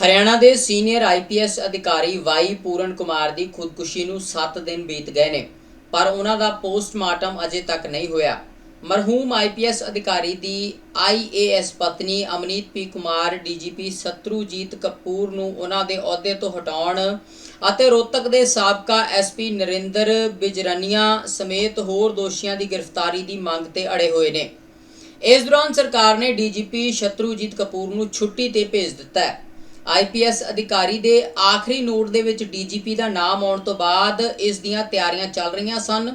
ਹਰਿਆਣਾ ਦੇ senior IPS ਅਧਿਕਾਰੀ Y Puran Kumar ਦੀ ਖੁਦਕੁਸ਼ੀ ਨੂੰ 7 ਦਿਨ ਬੀਤ ਗਏ ਨੇ, ਪਰ ਉਹਨਾਂ ਦਾ ਪੋਸਟਮਾਰਟਮ ਅਜੇ ਤੱਕ ਨਹੀਂ ਹੋਇਆ। ਮਰਹੂਮ ਆਈਪੀਐਸ ਅਧਿਕਾਰੀ ਦੀ ਆਈਏਐਸ ਪਤਨੀ ਅਮਨੀਤ ਪੀ ਕੁਮਾਰ ਡੀਜੀਪੀ ਸਤਰੂਜੀਤ ਕਪੂਰ ਨੂੰ ਉਹਨਾਂ ਦੇ ਅਹੁਦੇ ਤੋਂ ਹਟਾਉਣ ਅਤੇ ਰੋਹਤਕ ਦੇ ਸਾਬਕਾ ਐਸਪੀ ਨਰਿੰਦਰ ਬਿਜਰਨੀਆ ਸਮੇਤ ਹੋਰ ਦੋਸ਼ੀਆਂ ਦੀ ਗ੍ਰਿਫਤਾਰੀ ਦੀ ਮੰਗ ਤੇ ਅੜੇ ਹੋਏ ਨੇ। ਇਸ ਦੌਰਾਨ ਸਰਕਾਰ ਨੇ ਡੀਜੀਪੀ ਸ਼ਤਰੂਜੀਤ ਕਪੂਰ ਨੂੰ ਛੁੱਟੀ ਤੇ ਭੇਜ ਦਿੱਤਾ ਹੈ। ਆਈਪੀਐਸ ਅਧਿਕਾਰੀ ਦੇ ਆਖਰੀ ਨੋਟ ਦੇ ਵਿੱਚ ਡੀਜੀਪੀ ਦਾ ਨਾਮ ਆਉਣ ਤੋਂ ਬਾਅਦ ਇਸ ਦੀਆਂ ਤਿਆਰੀਆਂ ਚੱਲ ਰਹੀਆਂ ਸਨ।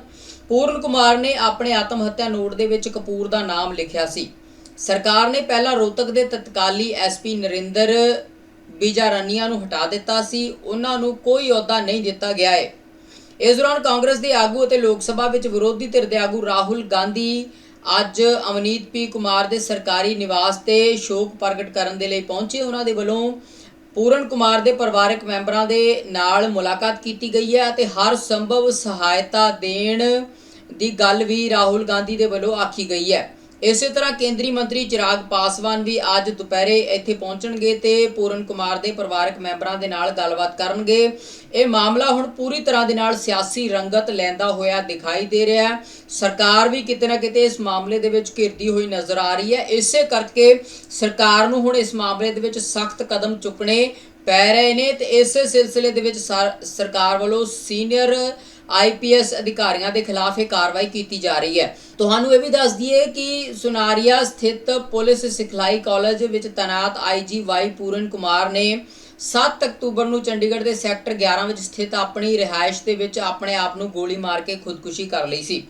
ਪੂਰਨ ਕੁਮਾਰ ਨੇ ਆਪਣੇ ਆਤਮ ਹੱਤਿਆ ਨੋਟ ਦੇ ਵਿੱਚ ਕਪੂਰ ਦਾ ਨਾਮ ਲਿਖਿਆ ਸੀ। ਸਰਕਾਰ ਨੇ ਪਹਿਲਾਂ ਰੋਹਤਕ ਦੇ ਤਤਕਾਲੀ ਐਸਪੀ ਨਰਿੰਦਰ ਬੀਜਾਰਾਨੀਆ ਨੂੰ ਹਟਾ ਦਿੱਤਾ ਸੀ। ਉਹਨਾਂ ਨੂੰ ਕੋਈ ਅਹੁਦਾ ਨਹੀਂ ਦਿੱਤਾ ਗਿਆ ਹੈ ਇਸ ਦੌਰਾਨ ਕਾਂਗਰਸ ਦੇ ਆਗੂ ਅਤੇ ਲੋਕ ਸਭਾ ਵਿੱਚ ਵਿਰੋਧੀ ਧਿਰ ਦੇ ਆਗੂ ਰਾਹੁਲ ਗਾਂਧੀ, ਅੱਜ ਅਵਨੀਤ ਪੀ ਕੁਮਾਰ ਦੇ ਸਰਕਾਰੀ ਨਿਵਾਸ ਤੇ ਸ਼ੋਕ ਪ੍ਰਗਟ ਕਰਨ ਦੇ ਲਈ ਪਹੁੰਚੇ। ਉਹਨਾਂ ਦੇ ਵੱਲੋਂ ਪੂਰਨ ਕੁਮਾਰ ਦੇ ਪਰਿਵਾਰਕ ਮੈਂਬਰਾਂ ਦੇ ਨਾਲ ਮੁਲਾਕਾਤ ਕੀਤੀ ਗਈ ਹੈ ਅਤੇ ਹਰ ਸੰਭਵ ਸਹਾਇਤਾ ਦੇਣ ਦੀ ਗੱਲ ਵੀ ਰਾਹੁਲ ਗਾਂਧੀ ਦੇ ਵੱਲੋਂ ਆਖੀ ਗਈ ਹੈ। ਇਸੇ ਤਰ੍ਹਾਂ ਕੇਂਦਰੀ ਮੰਤਰੀ ਚਿਰਾਗ ਪਾਸਵਾਨ ਵੀ ਅੱਜ ਦੁਪਹਿਰੇ ਇੱਥੇ ਪਹੁੰਚਣਗੇ ਤੇ ਪੂਰਨ ਕੁਮਾਰ ਦੇ ਪਰਿਵਾਰਕ ਮੈਂਬਰਾਂ ਦੇ ਨਾਲ ਗੱਲਬਾਤ ਕਰਨਗੇ। ਇਹ ਮਾਮਲਾ ਹੁਣ ਪੂਰੀ ਤਰ੍ਹਾਂ ਦੇ ਨਾਲ ਸਿਆਸੀ ਰੰਗਤ ਲੈਂਦਾ ਹੋਇਆ ਦਿਖਾਈ ਦੇ ਰਿਹਾ ਹੈ। ਸਰਕਾਰ ਵੀ ਕਿਤੇ ਨਾ ਕਿਤੇ ਇਸ ਮਾਮਲੇ ਦੇ ਵਿੱਚ ਘਿਰਦੀ ਹੋਈ ਨਜ਼ਰ ਆ ਰਹੀ ਹੈ। ਇਸੇ ਕਰਕੇ ਸਰਕਾਰ ਨੂੰ ਹੁਣ ਇਸ ਮਾਮਲੇ ਦੇ ਵਿੱਚ ਸਖਤ ਕਦਮ ਚੁੱਕਣੇ ਪੈ ਰਹੇ ਨੇ ਤੇ ਇਸੇ ਸਿਲਸਿਲੇ ਦੇ ਵਿੱਚ ਸਰਕਾਰ ਵੱਲੋਂ ਸੀਨੀਅਰ ਆਈਪੀਐਸ ਅਧਿਕਾਰੀਆਂ ਦੇ ਖਿਲਾਫ ਇਹ ਕਾਰਵਾਈ ਕੀਤੀ ਜਾ ਰਹੀ ਹੈ। ਤੁਹਾਨੂੰ ਇਹ ਵੀ ਦੱਸ ਦਈਏ ਕਿ ਸੁਨਾਰੀਆ ਸਥਿਤ ਪੁਲਿਸ ਸਿਖਲਾਈ ਕਾਲਜ ਵਿੱਚ ਤੈਨਾਤ ਆਈਜੀ ਵਾਈ ਪੂਰਨ ਕੁਮਾਰ ਨੇ 7 ਅਕਤੂਬਰ ਨੂੰ ਚੰਡੀਗੜ੍ਹ ਦੇ ਸੈਕਟਰ 11 ਵਿੱਚ ਸਥਿਤ ਆਪਣੀ ਰਿਹਾਇਸ਼ ਦੇ ਵਿੱਚ ਆਪਣੇ ਆਪ ਨੂੰ ਗੋਲੀ ਮਾਰ ਕੇ ਖੁਦਕੁਸ਼ੀ ਕਰ ਲਈ ਸੀ।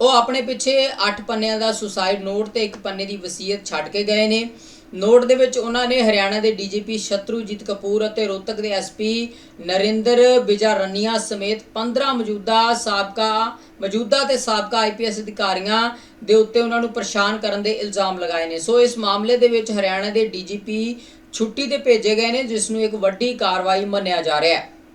ਉਹ ਆਪਣੇ ਪਿੱਛੇ 8 ਪੰਨਿਆਂ ਦਾ ਸੁਸਾਈਡ ਨੋਟ ਤੇ ਇੱਕ ਪੰਨੇ ਦੀ ਵਸੀਅਤ ਛੱਡ ਕੇ ਗਏ ਨੇ। ਨੋਟ ਦੇ ਵਿੱਚ ਉਹਨਾਂ ਨੇ ਹਰਿਆਣਾ ਦੇ ਡੀਜੀਪੀ ਸ਼ਤਰੂਜੀਤ ਕਪੂਰ ਅਤੇ ਰੋਹਤਕ ਦੇ ਐਸਪੀ ਨਰਿੰਦਰ ਬਿਜਾਰਨੀਆ ਸਮੇਤ 15 ਮੌਜੂਦਾ ਸਾਬਕਾ, ਮੌਜੂਦਾ ਤੇ ਸਾਬਕਾ ਆਈਪੀਐਸ ਅਧਿਕਾਰੀਆਂ ਦੇ ਉੱਤੇ ਉਹਨਾਂ ਨੂੰ ਪਰੇਸ਼ਾਨ ਕਰਨ ਦੇ ਇਲਜ਼ਾਮ ਲਗਾਏ ਨੇ। ਸੋ ਇਸ ਮਾਮਲੇ ਦੇ ਵਿੱਚ ਹਰਿਆਣਾ ਦੇ ਡੀਜੀਪੀ ਛੁੱਟੀ ਤੇ ਭੇਜੇ ਗਏ ਨੇ, ਜਿਸ ਨੂੰ ਇੱਕ ਵੱਡੀ ਕਾਰਵਾਈ ਮੰਨਿਆ ਜਾ ਰਿਹਾ ਹੈ।